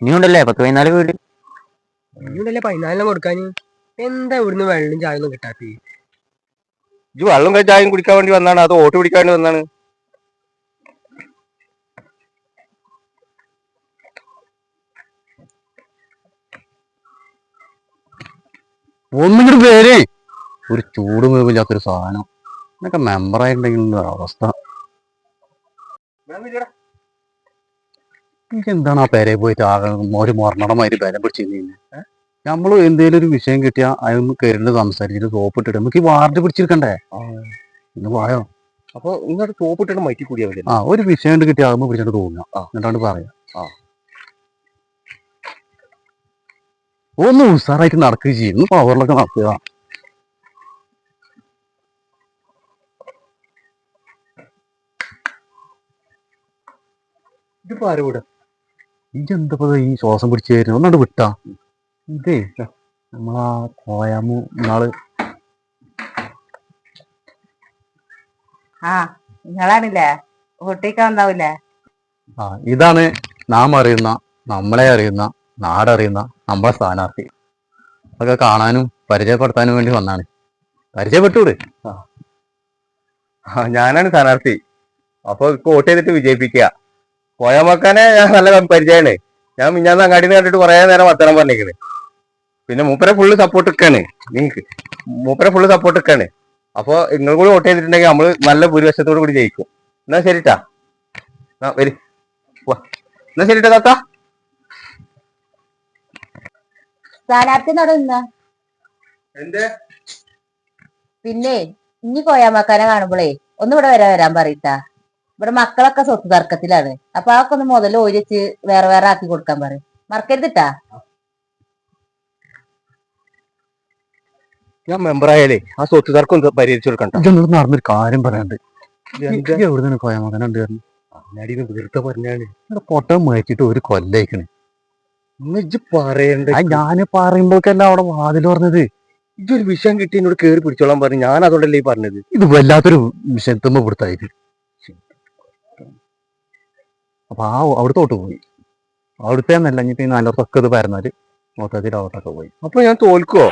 ഇനിയുണ്ടല്ലേ? പത്ത് പതിനാല് വീട്. ഇനിയുണ്ടല്ലേ പതിനാലിനെ കൊടുക്കാൻ എന്താ ഇവിടുന്ന് വെള്ളം ചായ ഒന്നും കിട്ടാത്ത ഇജ്ജ് വെള്ളം കഴിച്ച് ചായം കുടിക്കാൻ വേണ്ടി വന്നാണ്. അത് ഓട്ട് പിടിക്കാൻ വേണ്ടി വന്നാണ്. ഒന്നിങ്ങോട്ട് പേര്. ഒരു ചൂട് മേവില്ലാത്തൊരു സാധനം. എന്നൊക്കെ മെമ്പറായിട്ടുണ്ടെങ്കിൽ അവസ്ഥ? എനിക്ക് എന്താണ് ആ പേരെ പോയിട്ട് ആകെ ഒരു മൊറണടമാതിരി ബലം പിടിച്ചിരുന്നേ നമ്മൾ എന്തെങ്കിലും ഒരു വിഷയം കിട്ടിയാൽ അതൊന്ന് കയറിട്ട് സംസാരിച്ചിട്ട് സോപ്പിട്ടിട്ട് നമുക്ക് ഈ വാർഡ് പിടിച്ചെടുക്കണ്ടേ ഇന്ന് പോയോ അപ്പൊ ഇങ്ങോട്ട് തോപ്പിട്ടിട്ട് മൈറ്റി കൂടിയാ വേണ്ടി ആ ഒരു വിഷയം ഉണ്ട് കിട്ടിയാൽ അതൊന്ന് പിടിച്ചിട്ട് തോന്നുക. എന്നിട്ടാണ് പറയാം. ഒന്ന് ഉഷാറായിട്ട് നടക്കുകയും ചെയ്യും. ഒന്ന് പവറിലൊക്കെ നടക്കുക ഇതിപ്പോ ആരും കൂടെ ഇതെന്തപ്പോ ഈ ശ്വാസം പിടിച്ചു തരുന്നു ഒന്നാണ്ട് വിട്ടാ. ഇതേ നമ്മളാ കോയാമു നാൾ. ആ നിങ്ങളാണില്ലേ? ഊട്ടിക്ക് വന്നാവൂലേ ആ ഇതാണ് നാം അറിയുന്ന നമ്മളെ അറിയുന്ന നാടറിയുന്ന നമ്മളെ സ്ഥാനാർത്ഥി. അതൊക്കെ കാണാനും പരിചയപ്പെടുത്താനും വേണ്ടി വന്നാണ്. പരിചയപ്പെട്ടൂടെ ആ, ഞാനാണ് സ്ഥാനാർത്ഥി. അപ്പൊ വോട്ട് ചെയ്തിട്ട് വിജയിപ്പിക്കുക. പോയാമക്കാനെ ഞാൻ നല്ല പരിചയമാണ് ഞാൻ മിഞ്ഞാന്ന് അങ്ങാടിന്ന് കണ്ടിട്ട് കുറെ നേരം വർത്തനം പറഞ്ഞിരിക്കുന്നത് പിന്നെ മൂപ്പരെ ഫുള്ള് സപ്പോർട്ട് ഒക്കെയാണ് നിങ്ങൾക്ക് മൂപ്പരെ ഫുള്ള് സപ്പോർട്ട് ഒക്കെയാണ് അപ്പൊ നിങ്ങൾ കൂടി വോട്ട് ചെയ്തിട്ടുണ്ടെങ്കിൽ നമ്മൾ നല്ല ഭൂരിപക്ഷത്തോടു കൂടി ജയിക്കും. എന്നാ ശരിട്ടാ. ആ വരി. എന്നാ ശരിട്ടാ താത്ത. സ്ഥാനാർത്ഥിനോട് നിന്ന്. എന്തേ? പിന്നെ ഇനി കോയാമക്കാനെ മക്കാനെ ഒന്ന് ഇവിടെ വരാൻ വരാൻ പറയട്ടാ. ഇവിടെ മക്കളൊക്കെ സ്വത്ത് തർക്കത്തിലാണ്. അപ്പൊ അതൊക്കെ ഒന്ന് മുതൽ ഒഴിച്ച് വേറെ വേറെ ആക്കി കൊടുക്കാൻ പറയും. മറക്കരുതിട്ടാ? ഞാൻ മെമ്പറായാലേ ആ സ്വത്ത് തർക്കം പരിഹരിച്ചു കൊടുക്കണ്ട? ഇതൊന്നും നടന്നൊരു കാര്യം പറയാണ്ട് എവിടെ നിന്ന് മകൻ ഉണ്ടായിരുന്നു അങ്ങാടിന്ന് വെറുതെ പറഞ്ഞാണ്. ഇവിടെ പൊട്ടം മേച്ചിട്ട് ഒരു കൊല്ലയിക്കണ് ഇജ്ജ് പറയണ്ട? ഞാൻ പറയുമ്പോഴേക്കല്ല അവിടെ വാതിൽ പറഞ്ഞത് ഇതൊരു വിഷയം കിട്ടി എന്നോട് കേറി പിടിച്ചോളാൻ പറഞ്ഞു. ഞാൻ അതുകൊണ്ടല്ലേ ഈ പറഞ്ഞത്. ഇത് വല്ലാത്തൊരു വിഷയത്തുമ്പോ കൊടുത്തായിട്ട് അപ്പൊ ആ അവിടുത്തോട്ട് പോയി. അവിടുത്തെ എന്നല്ല ഇനിയിപ്പോ ഈ ഇത് മൊത്തത്തിൽ അവിടത്തൊക്കെ പോയി. അപ്പൊ ഞാൻ തോൽക്കോ